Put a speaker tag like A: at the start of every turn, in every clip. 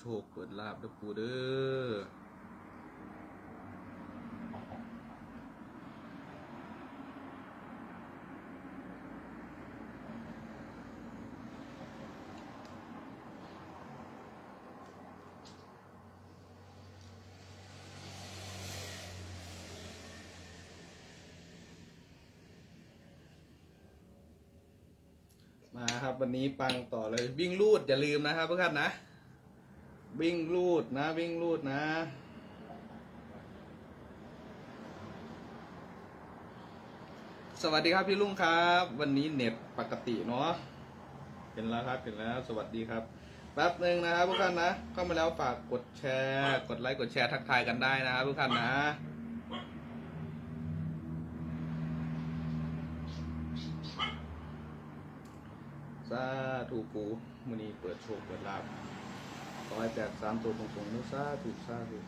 A: โชคเปิดลาบเด้อปูเด้อมาครับ วันนี้ปังต่อเลยวิ่งรูดอย่าลืมนะครับทุกท่านนะ วิ่งรูดนะ วิ่งรูดนะสวัสดีครับพี่ลุงครับ วันนี้เน็ตปกติเนาะเห็นแล้วครับเห็นแล้ว สวัสดีครับแป๊บหนึ่งนะครับทุกท่านนะเข้ามาแล้วฝากกดแชร์ กดไลค์กดแชร์ทักทายกันได้นะครับทุกท่านนะสาธุปูมือนี้เปิดโชคเปิดลาบ ให้แตกสามตัวตรงๆนะสาธุสาธุ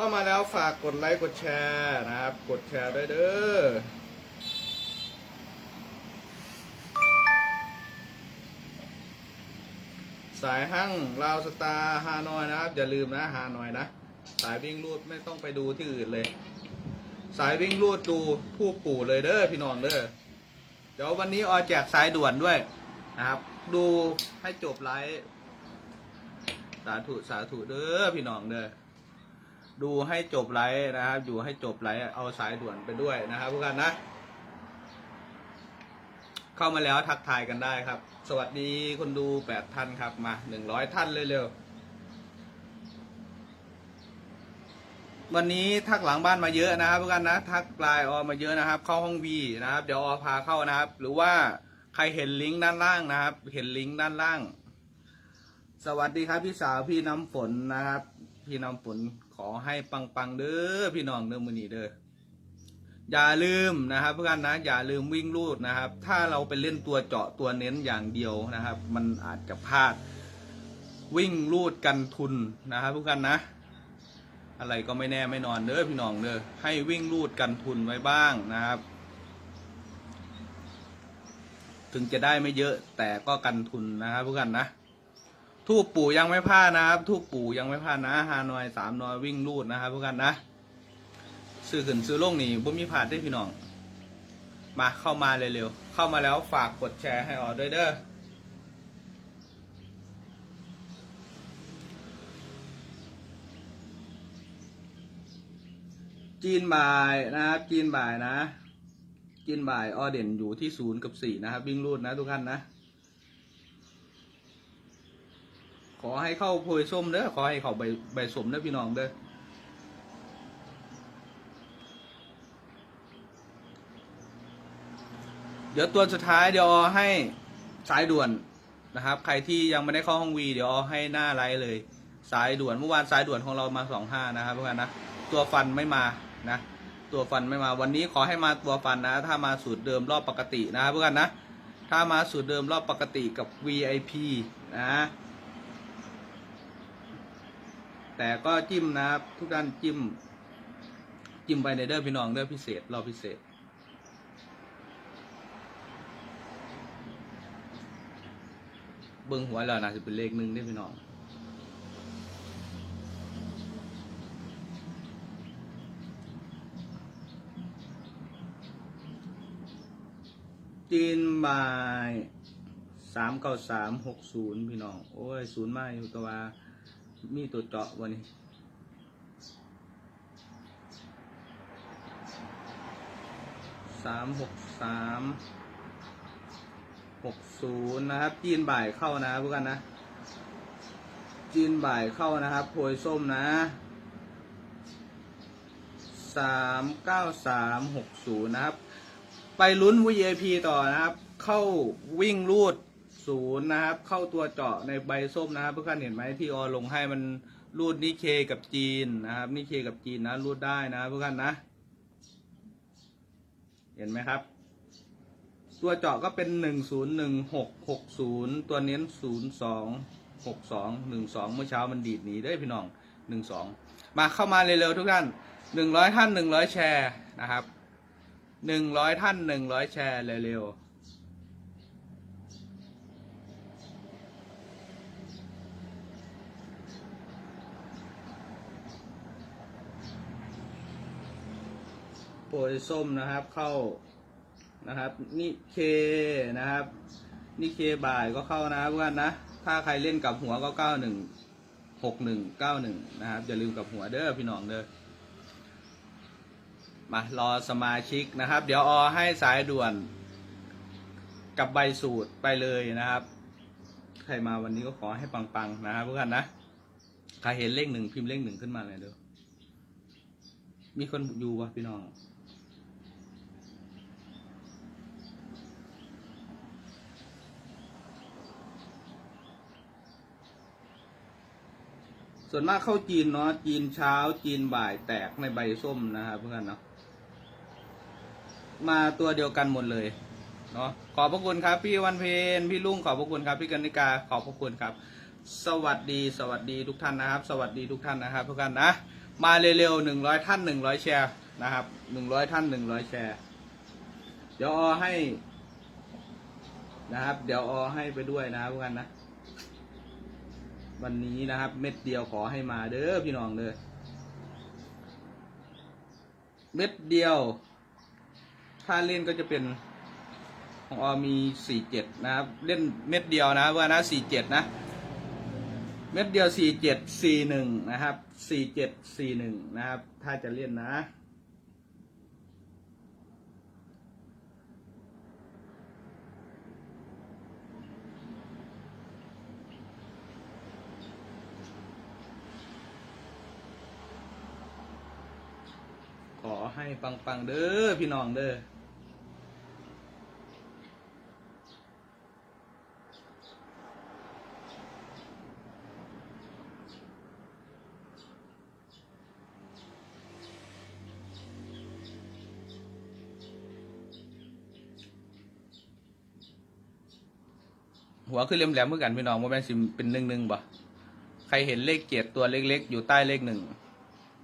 A: เข้ามาแล้วฝากกดไลค์กดแชร์นะครับ กดแชร์ด้วยเด้อสายหั่งลาวสตาร์ฮานอยนะครับ อย่าลืมนะฮานอยนะ สายวิ่งรูดไม่ต้องไปดูที่อื่นเลย สายวิ่งรูดดูผู้ปู่เลยเด้อพี่น้องเด้อเดี๋ยววันนี้ออแจกสายด่วนด้วยนะครับ ดูให้จบไลฟ์สาธุสาธุเด้อพี่น้องเด้อ ดูให้จบไลฟ์นะครับ อยู่ให้จบไลฟ์เอาสายด่วนไปด้วยนะครับทุกท่านนะ เข้ามาแล้วทักทายกันได้ครับ สวัสดีคนดูแปดท่านครับมาหนึ่งร้อยท่านเร็วๆวันนี้ทักหลังบ้านมาเยอะนะครับทุกท่านนะ ทักไลน์ออมาเยอะนะครับ เข้าห้องวีนะครับ เดี๋ยวออพาเข้านะครับ หรือว่าใครเห็นลิงก์ด้านล่างนะครับ เห็นลิงก์ด้านล่าง สวัสดีครับพี่สาวพี่น้ำฝนนะครับ พี่น้ำฝนขอให้ปังๆเด้อพี่น้องเด้อมือนีเด้ออย่าลืมนะครับเพื่อนนะอย่าลืมวิ่งลูดนะครับ ถ้าเราไปเล่นตัวเจาะตัวเน้นอย่างเดียวนะครับ มันอาจจะพลาดวิ่งลูดกันทุนนะครับเพื่อนนะ อะไรก็ไม่แน่ไม่นอนเด้อพี่น้องเด้อให้วิ่งลูดกันทุนไว้บ้างนะครับ ถึงจะได้ไม่เยอะแต่ก็กันทุนนะครับเพื่อนนะ ทูบปู่ยังไม่พลาดนะครับทูบปู่ยังไม่พลาดนะฮานอยสามนอยวิ่งลูดนะครับพวกกันนะซื้อขึ้นซื้อลงนี่บ่มีพลาดได้พี่น้อง มาเข้ามาเร็วๆเข้ามาแล้วฝากกดแชร์ให้ออด้วยเด้อจีนบ่ายนะครับจีนบ่ายนะจีนบ่ายออเด่นอยู่ที่ศูนย์กับสี่นะครับ วิ่งรูดนะทุกท่านนะ ขอให้เข้าโพยส้มเด้อขอให้เข้าใบใบสมเด้อพี่น้องเด้อเดี๋ยวตัวสุดท้ายเดี๋ยวอให้สายด่วนนะครับ ใครที่ยังไม่ได้เข้าห้องวีเดี๋ยวอให้หน้าไลฟ์เลย สายด่วนเมื่อวานสายด่วนของเรามาสองห้านะครับเพื่อนนะตัวฟันไม่มานะ ตัวฟันไม่มาวันนี้ขอให้มาตัวฟันนะ ถ้ามาสูตรเดิมรอบปกตินะครับเพื่อนนะ ถ้ามาสูตรเดิมรอบปกติกับ VIP นะ แต่ก็จิ้มนะครับ ทุกท่านจิ้ม จิ้มไปในเด้อพี่น้องเด้อพิเศษรอบพิเศษ เบิ้งหัวแล้วนะจะเป็นเลขหนึ่งได้พี่น้องจีนบายสามเก้าสามหกศูนย์พี่น้อง โอ้ยศูนย์มาอยู่ตัวว่า มีตัวเจาะวันนี้สามหกสามหกศูนย์นะครับ จีนบ่ายเข้านะพวกกันนะ จีนบ่ายเข้านะครับโพยส้มนะสามเก้าสามหกศูนย์นะครับ ไปลุ้น VIP ต่อนะครับ เข้าวิ่งรูด ศูนย์นะครับ เข้าตัวเจาะในใบส้มนะครับเพื่อนๆเห็นไหมที่ออลงให้มันรูดนิเคกับจีนนะครับนิเคกับจีนนะรูดได้นะทุกท่านนะ เห็นไหมครับ ตัวเจาะก็เป็นหนึ่งศูนย์หนึ่งหกหกศูนย์ตัวเน้นศูนย์สองหกสองหนึ่งสองเมื่อเช้ามันดีดหนีได้พี่น้องหนึ่งสองมาเข้ามาเร็วๆทุกท่านหนึ่งร้อยท่านหนึ่งร้อยแชร์นะครับหนึ่งร้อยท่านหนึ่งร้อยแชร์เร็วๆ โปรยส้มนะครับเข้านะครับนี่เคนะครับนี่เคบ่ายก็เข้านะเพื่อนนะ ถ้าใครเล่นกับหัวก็เก้าหนึ่งหกหนึ่งเก้าหนึ่งนะครับอย่าลืมกับหัวเด้อพี่น้องเด้อมารอสมาชิกนะครับ เดี๋ยวออให้สายด่วน กับใบสูตรไปเลยนะครับ ใครมาวันนี้ก็ขอให้ปังๆนะครับเพื่อนนะใครเห็นเลขหนึ่งพิมพ์เลขหนึ่งขึ้นมาเลยเด้อมีคนอยู่วะพี่น้อง ส่วนมากเข้าจีนเนาะจีนเช้าจีนบ่ายแตกในใบส้มนะครับเพื่อนเนาะมาตัวเดียวกันหมดเลยเนาะขอบพระคุณครับ พี่วันเพนพี่ลุงขอบพระคุณครับ พี่กนิกาขอบพระคุณครับ สวัสดีสวัสดีทุกท่านนะครับ สวัสดีทุกท่านนะครับทุกท่านนะมาเร็วๆหนึ่งร้อยท่านหนึ่งร้อยแชร์นะครับหนึ่งร้อยท่านหนึ่งร้อยแชร์เดี๋ยวออให้นะครับ เดี๋ยวออให้ไปด้วยนะครับทุกท่านนะ วันนี้นะครับ เม็ดเดียวขอให้มาเด้อพี่น้องเด้อเม็ดเดียว ถ้าเล่นก็จะเป็นของออมีสี่เจ็ดนะครับ เล่นเม็ดเดียวนะว่านะสี่เจ็ดนะ เม็ดเดียวสี่เจ็ดสี่หนึ่งนะครับสี่เจ็ดสี่หนึ่งนะครับ ถ้าจะเล่นนะ ให้ปังๆเด้อพี่น้องเด้อหัวคือเหลี่ยมแหลมเมื่อกันพี่น้องโมแมนสิเป็นหนึ่งหนึ่งบ่ใครเห็นเลขเจ็ดตัวเล็กๆ อยู่ใต้เลขหนึ่ง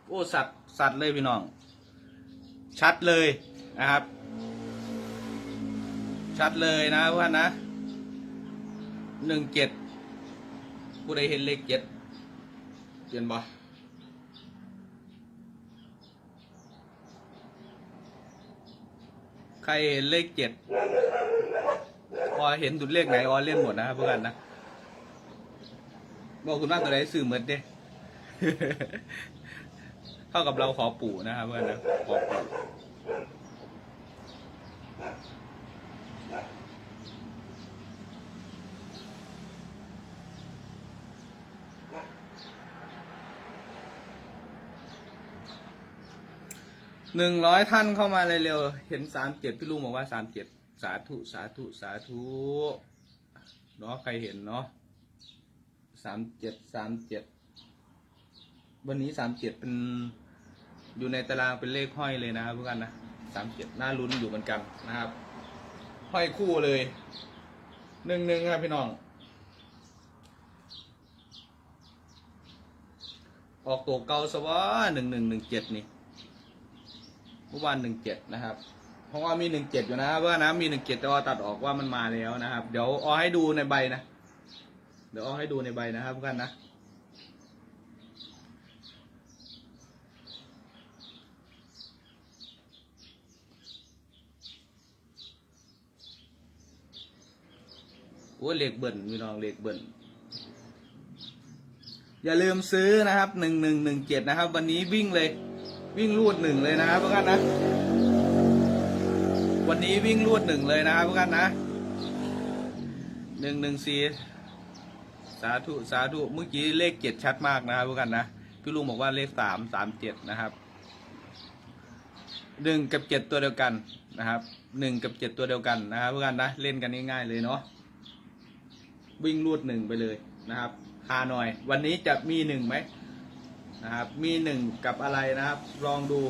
A: โอ้สัตว์สัตว์เลยพี่น้อง ชัดเลยนะครับ ชัดเลยนะเพื่อนนะหนึ่งเจ็ดผู้ใดเห็นเลขเจ็ดเห็นบ่ใครเห็นเลขเจ็ดออเห็นดุดเลขไหนออเล่นหมดนะครับเพื่อนนะบอกคุณว่าตัวไหนสื่อเหมือนเด้ ท่ากับเราขอปู่นะครับเพื่อนนะขอปู่หนึ่งร้อยท่านเข้ามาเลยเร็วๆเห็นสามเจ็ดพี่ลุงบอกว่าสามเจ็ดสาธุสาธุสาธุเนาะใครเห็นเนาะสามเจ็ดสามเจ็ดวันนี้สามเจ็ดเป็น อยู่ในตารางเป็นเลขห้อยเลยนะครับเพื่อนนะสามเจ็ดน่าลุ้นอยู่เหมือนกันนะครับ ห้อยคู่เลยหนึ่งหนึ่งครับพี่น้อง ออกตัวเกาสวะหนึ่งหนึ่งหนึ่งเจ็ดนี่เมื่อวานหนึ่งเจ็ดนะครับ เพราะว่ามีหนึ่งเจ็ดอยู่นะว่านะมีหนึ่งเจ็ดแต่ว่าตัดออกว่ามันมาแล้วนะครับ เดี๋ยวเอให้ดูในใบนะ เดี๋ยวเอให้ดูในใบนะครับเพื่อนนะ อ้ยเลขเบิ่นพี่น้องเลขเบิ่นอย่าลืมซื้อนะครับหนึ่งหนึ่งหนึ่งเจ็ดนะครับ วันนี้วิ่งเลย วิ่งรูดหนึ่งเลยนะครับเพื่อนนะ วันนี้วิ่งรูดหนึ่งเลยนะครับเพื่อนนะหนึ่งหนึ่งสี่สาธุสาธุเมื่อกี้เลขเจ็ดชัดมากนะครับเพื่อนนะพี่ลุงบอกว่าเลขสามสามเจ็ดนะครับหนึ่งกับเจ็ดตัวเดียวกันนะครับหนึ่งกับเจ็ดตัวเดียวกันนะครับเพื่อนนะเล่นกันง่ายๆเลยเนาะ วิ่งรูดหนึ่งไปเลยนะครับฮานอย วันนี้จะมีหนึ่งไหมนะครับ มีหนึ่งกับอะไรนะครับ ลองดู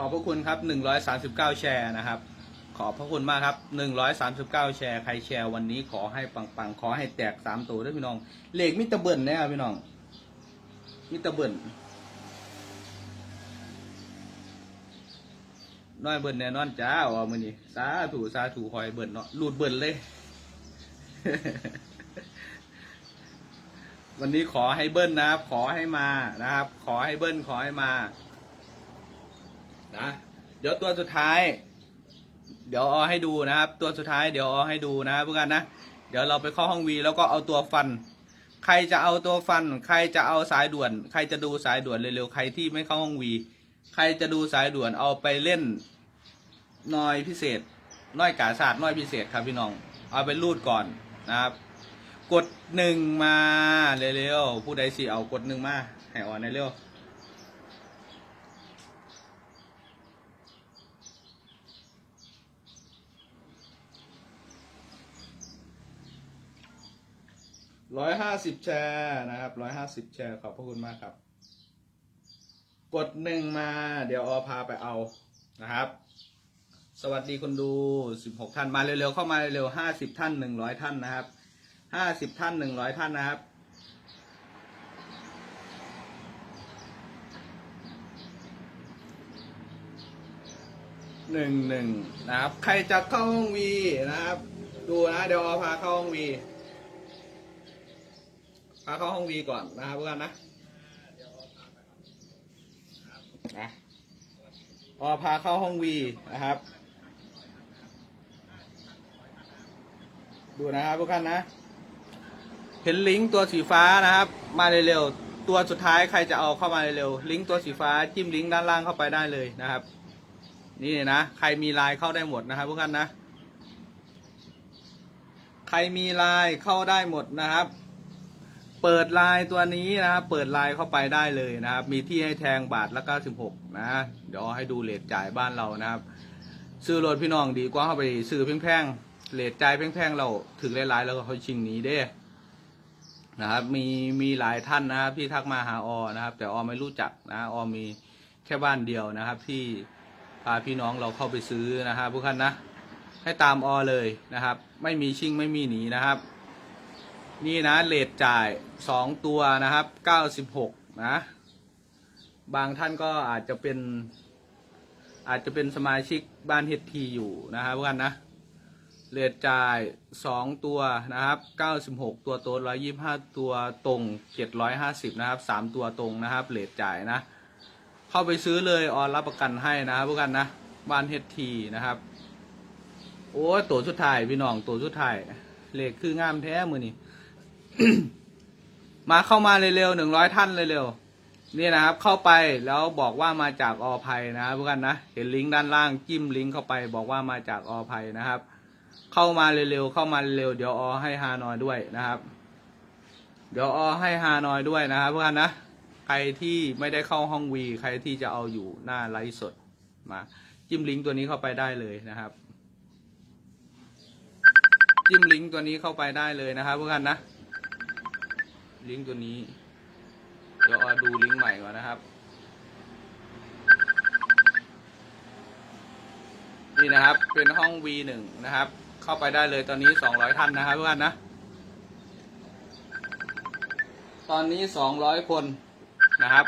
A: ขอบพระคุณครับ 139 แชร์นะครับ ขอบพระคุณมากครับ 139 แชร์ใครแชร์วันนี้ขอให้ปังๆ ขอให้แตกสามตัวด้วยพี่น้อง เลขมิตรเบิร์นแน่พี่น้อง มิตรเบิร์นน้อยเบิร์นแน่นอนจ้าว่ามือนี้สาถูสาถูคอยเบิร์นเนาะหลุดเบิร์นเลย วันนี้ขอให้เบิ้ลนะครับ ขอให้มานะครับ ขอให้เบิ้ลขอให้มา นะ เดี๋ยวตัวสุดท้าย เดี๋ยวเอาให้ดูนะครับ ตัวสุดท้ายเดี๋ยวเอาให้ดูนะเพื่อนนะ เดี๋ยวเราไปเข้าห้องวีแล้วก็เอาตัวฟัน ใครจะเอาตัวฟัน ใครจะเอาสายด่วน ใครจะดูสายด่วนเร็วๆใครที่ไม่เข้าห้องวี ใครจะดูสายด่วนเอาไปเล่นน้อยพิเศษ น้อยกาศาสตร์น้อยพิเศษครับพี่น้อง เอาไปรูดก่อนนะครับ กดหนึ่งมาเร็วๆผู้ใดสิเอากดหนึ่งมาให้อ่อนเร็ว ร้อยห้าสิบแชร์นะครับร้อยห้าสิบแชร์ขอบพระคุณมากครับ กดหนึ่งมา เดี๋ยวออพาไปเอานะครับ สวัสดีคนดูสิบหกท่านมาเร็วๆเข้ามาเร็วๆห้าสิบท่านหนึ่งร้อยท่านนะครับห้าสิบท่านหนึ่งร้อยท่านนะครับหนึ่งหนึ่งนะครับ ใครจะเข้าห้องวีนะครับ ดูนะ เดี๋ยวออพาเข้าห้องวี พาเข้าห้องวีก่อนนะครับเพื่อนนะนะพอพาเข้าห้องวีนะครับ ดูนะครับทุกท่านนะ เห็นลิงก์ตัวสีฟ้านะครับ มาเร็วๆตัวสุดท้ายใครจะเอาเข้ามาเร็วๆลิงก์ตัวสีฟ้าจิ้มลิงก์ด้านล่างเข้าไปได้เลยนะครับ นี่นะใครมีไลน์เข้าได้หมดนะครับทุกท่านนะ ใครมีไลน์เข้าได้หมดนะครับ เปิดไลน์ตัวนี้นะครับเปิดไลน์เข้าไปได้เลยนะครับ มีที่ให้แทงบาทละ96นะเดี๋ยวให้ดูเลทจ่ายบ้านเรานะครับ ซื้อรถพี่น้องดีกว่าเข้าไปซื้อแพงๆเลทจ่ายแพงๆเราถึงหลายๆแล้วก็เขาชิงหนีเด้นะครับมีมีหลายท่านนะครับที่ทักมาหาออนะครับ แต่ออไม่รู้จักนะออมีแค่บ้านเดียวนะครับ ที่พาพี่น้องเราเข้าไปซื้อนะครับทุกท่านนะ ให้ตามออเลยนะครับ ไม่มีชิงไม่มีหนีนะครับ นี่นะเลทจ่ายสองตัวนะครับเก้าสิบหกนะ บางท่านก็อาจจะเป็น อาจจะเป็นสมาชิกบ้านเฮดทีอยู่นะครับพวกกันนะเลทจ่ายสองตัวนะครับเก้าสิบหกตัวโต๊ร้อยยี่ห้าตัวตรงเจ็ดร้อยห้าสิบนะครับสามตัวตรงนะครับเลทจ่ายนะ เข้าไปซื้อเลยออนรับประกันให้นะครับพวกกันนะบ้านเฮดทีนะครับ โอ้ตัวสุดท้ายพี่น้องตัวสุดท้ายเลขคืองามแท้มือนี่ มาเข้ามาเร็วๆหนึ่งร้อยท่านเร็วๆนี่นะครับ เข้าไปแล้วบอกว่ามาจากอภัยนะครับพวกกันนะเห็นลิงก์ด้านล่างจิ้มลิงก์เข้าไป บอกว่ามาจากอภัยนะครับ เข้ามาเร็วๆเข้ามาเร็วเดี๋ยวออให้ฮานอยด้วยนะครับ เดี๋ยวออให้ฮานอยด้วยนะครับพวกกันนะใครที่ไม่ได้เข้าห้องวีใครที่จะเอาอยู่หน้าไลฟ์สดมาจิ้มลิงก์ตัวนี้เข้าไปได้เลยนะครับจิ้มลิงก์ตัวนี้เข้าไปได้เลยนะครับพวกท่านนะ ลิงก์ตัวนี้ เดี๋ยวเอาดูลิงก์ใหม่ก่อนนะครับ นี่นะครับเป็นห้อง V1 นะครับ เข้าไปได้เลยตอนนี้ 200 ท่านนะครับทุกท่านนะ ตอนนี้ 200 คนนะครับ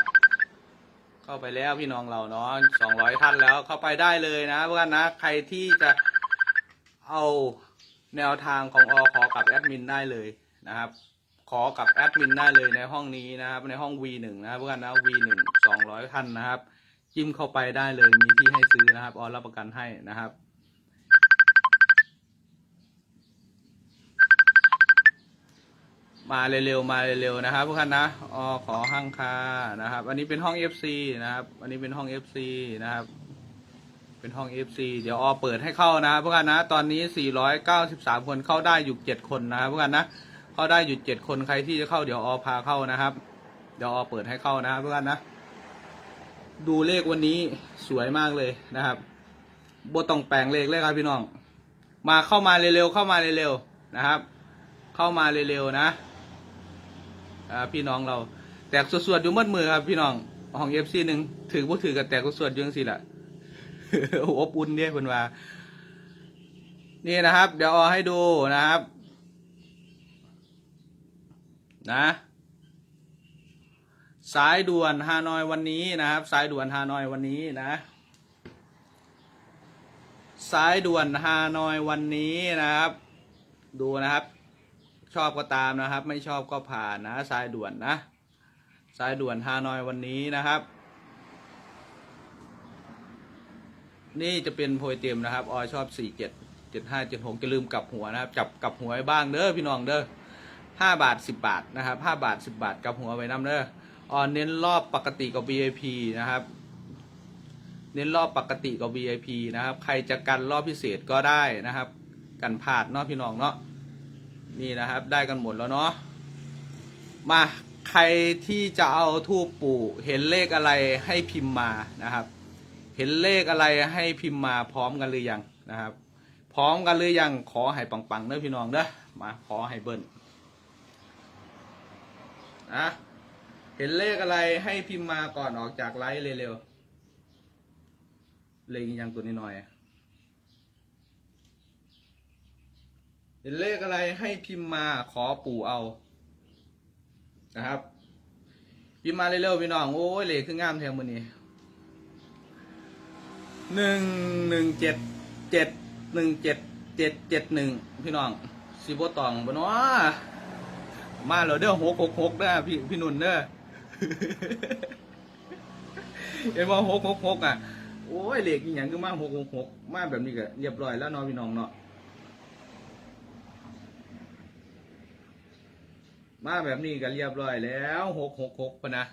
A: เข้าไปแล้วพี่น้องเราเนาะ 200 ท่านแล้วเข้าไปได้เลยนะทุกท่านนะใครที่จะเอาแนวทางของอขอกับแอดมินได้เลยนะครับ ขอกับแอดมินได้เลยในห้องนี้นะครับในห้อง V1 นะครับพวกกันนะ V1 200ท่านนะครับ จิ้มเข้าไปได้เลยมีที่ให้ซื้อนะครับออรับประกันให้นะครับมาเร็วๆ มาเร็วๆ นะครับพวกท่านนะออขอห้างคานะครับ อันนี้เป็นห้อง FC นะครับ อันนี้เป็นห้อง FC นะครับ เป็นห้อง FC เดี๋ยวออเปิดให้เข้านะพวกกันนะ ตอนนี้ 493 คนเข้าได้อยู่ 7 คนนะพวกกันนะ เข้าได้อยู่7คนใครที่จะเข้าเดี๋ยวออพาเข้านะครับ เดี๋ยวออเปิดให้เข้านะพวกกันนะ ดูเลขวันนี้สวยมากเลยนะครับบต้องแปลงเลขเลยครับพี่น้อง มาเข้ามาเร็วๆเข้ามาเร็วๆนะครับ เข้ามาเร็วๆนะอ่าพี่น้องเราแตกสวดๆอยู่มัดมือครับพี่น้องห้องเอฟซีหนึ่งถือว่าถือกับแตกสวดๆอยังสิล่ะอบอุ่นเนี่ยเพิ่นว่า นี่นะครับ เดี๋ยวเอให้ดูนะครับ นะสายด่วนฮานอยวันนี้นะครับ สายด่วนฮานอยวันนี้นะ สายด่วนฮานอยวันนี้นะครับ ดูนะครับ ชอบก็ตามนะครับ ไม่ชอบก็ผ่านนะ สายด่วนนะ สายด่วนฮานอยวันนี้นะครับ นี่จะเป็นโพยเต็มนะครับออยชอบสี่เจ็ดเจ็ดห้าเจ็ดหกจะลืมกลับหัวนะครับ จับกลับหัวไว้บ้างเด้อพี่น้องเด้อ ห้าบาทสิบบาทนะครับห้าบาทสิบบาทกับหัวไว้น้ำเด้อออนเน้นรอบปกติกับ VIP นะครับ เน้นรอบปกติกับ VIP นะครับ ใครจะกันรอบพิเศษก็ได้นะครับ กันพลาดเนาะพี่น้องเนาะนี่นะครับได้กันหมดแล้วเนาะมาใครที่จะเอาทูปปู่เห็นเลขอะไรให้พิมพ์มานะครับ เห็นเลขอะไรให้พิมพ์มาพร้อมกันหรือยังนะครับ พร้อมกันหรือยังขอให้ปังๆเด้อพี่น้องเด้อมาขอให้เบิ้ล นะเห็นเลขอะไรให้พิมพ์มาก่อนออกจากไลฟ์เร็วๆเลขอีกอยังตัวนี้หน่อย เห็นเลขอะไรให้พิมพ์มาขอปู่เอา นะครับ พิมพ์มาเร็วๆพี่น้องโอ้ยเลขคืองามแทนมือนี้หนึ่งหนึ่งเจ็ดเจ็ดหนึ่งเจ็ดเจ็ดเจ็ดหนึ่งพี่น้องสิบตองบเนาะ มาแล้วเด้อหกหกหกเด้อพี่พี่นุ่นเด้อเห็นว่าหกหกหกอะโอ้ยเหลขอีหยังคือมาหกหกหกมาแบบนี้ก็เรียบร้อยแล้วเนาะพี่น้องเนาะมาแบบนี้ก็เรียบร้อยแล้วหกหกหกพะนะ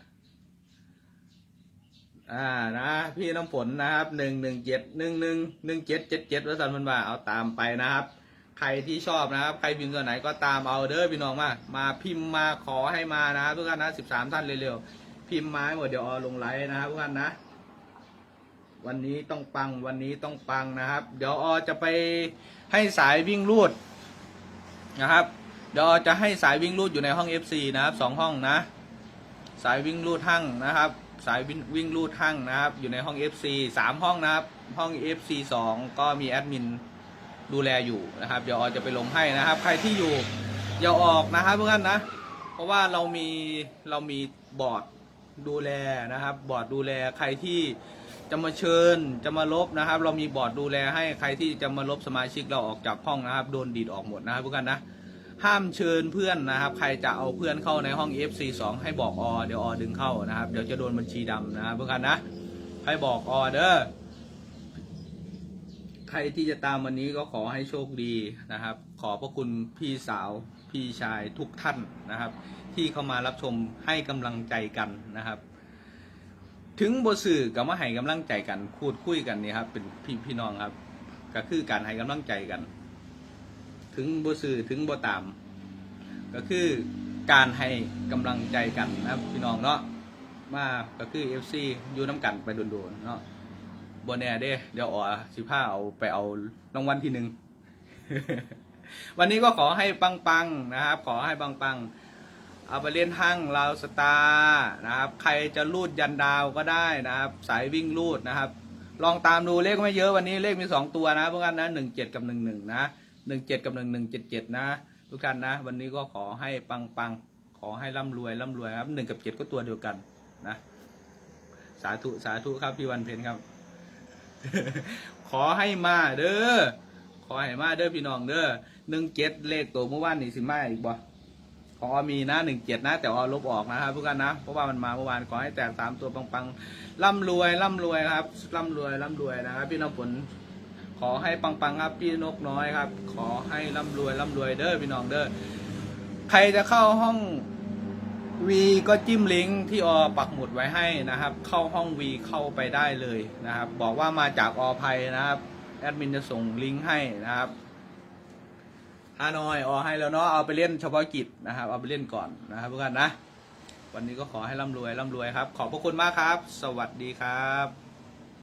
A: อ่านะ พี่น้ำฝนนะครับหนึ่งหนึ่งเจ็ดหนึ่งหนึ่งหนึ่งเจ็ดเจ็ดเจ็ดวัสันมันว่าเอาตามไปนะครับ ใครที่ชอบนะครับ ใครพิมพ์ตัวไหนก็ตามเอาเด้อพี่น้องมา มาพิมพ์มาขอให้มานะครับทุกท่านนะสิบสามท่านเร็วๆ พิมพ์มาหมดเดี๋ยวออลงไลน์นะครับทุกท่านนะ วันนี้ต้องปังวันนี้ต้องปังนะครับ เดี๋ยวออจะไปให้สายวิ่งรูดนะครับ เดี๋ยวจะให้สายวิ่งรูดอยู่ในห้อง FC นะครับสองห้องนะ สายวิ่งรูดทั้งนะครับสายวิ่งวิ่งรูดทั้งนะครับ อยู่ในห้อง FC สามห้องนะครับ ห้อง FC สองก็มีแอดมิน ดูแลอยู่นะครับ เดี๋ยวออจะไปลงให้นะครับ ใครที่อยู่อย่าออกนะครับเพื่อนนะ เพราะว่าเรามีเรามีบอร์ดดูแลนะครับ บอร์ดดูแลใครที่จะมาเชิญจะมาลบนะครับ เรามีบอร์ดดูแลให้ใครที่จะมาลบสมาชิกเราออกจากห้องนะครับ โดนดีดออกหมดนะครับเพื่อนนะห้ามเชิญเพื่อนนะครับ ใครจะเอาเพื่อนเข้าในห้อง FC2 ให้บอกอเดี๋ยวอดึงเข้านะครับ เดี๋ยวจะโดนบัญชีดำนะครับเพื่อนนะใครบอกอเด้อ ใครที่จะตามวันนี้ก็ขอให้โชคดีนะครับ ขอพระคุณพี่สาวพี่ชายทุกท่านนะครับ ที่เข้ามารับชมให้กำลังใจกันนะครับ ถึงบสื่อกับมาให้กำลังใจกันพูดคุยกันนี่ครับ เป็นพี่พี่น้องครับ ก็คือการให้กำลังใจกัน ถึงบสื่อถึงบตาม ก็คือการให้กำลังใจกันนะครับ พี่น้องเนาะมาก็คือ FC อยู่น้ำกันไปโดนๆเนาะ บนแน่เด้ เดี๋ยวอ๋อสิผ้าเอาไปเอารางวัลที่หนึ่ง วันนี้ก็ขอให้ปังๆนะครับ ขอให้ปังๆ เอาไปเล่นห้างลาวสตาร์นะครับ ใครจะรูดยันดาวก็ได้นะครับ สายวิ่งรูดนะครับ ลองตามดูเลขไม่เยอะวันนี้เลขมีสองตัวนะพวกกันนะหนึ่งเจ็ดกับหนึ่งหนึ่งนะหนึ่งเจ็ดกับหนึ่งหนึ่งเจ็ดเจ็ดนะทุกท่านนะ วันนี้ก็ขอให้ปังปังๆขอให้ร่ำรวยร่ำรวยครับหนึ่งกับเจ็ดก็ตัวเดียวกันนะสาธุ สาธุครับ พี่วันเพ็ญครับ ขอให้มาเด้อ ขอให้มาเด้อพี่น้องเด้อหนึ่งเจ็ดเลขตัวเมื่อวานนี่สิมาอีกบ่ขอมีนะหนึ่งเจ็ดนะ แต่ว่าลบออกนะครับทุกท่านนะ เพราะว่ามันมาเมื่อวานขอให้แตกสามตัวปังๆร่ำรวยร่ำรวยครับร่ำรวยร่ำรวยนะครับ พี่น้ำฝนขอให้ปังๆครับพี่นกน้อยครับ ขอให้ร่ำรวยร่ำรวยเด้อพี่น้องเด้อใครจะเข้าห้อง วีก็จิ้มลิงก์ที่อปักหมุดไว้ให้นะครับ เข้าห้องวีเข้าไปได้เลยนะครับ บอกว่ามาจากอภัยนะครับแอดมินจะส่งลิงก์ให้นะครับฮานอยออให้แล้วเนาะเอาไปเล่นเฉพาะกิจนะครับ เอาไปเล่นก่อนนะครับเพื่อนนะ วันนี้ก็ขอให้ร่ำรวยร่ำรวยครับ ขอบพระคุณมากครับ สวัสดีครับ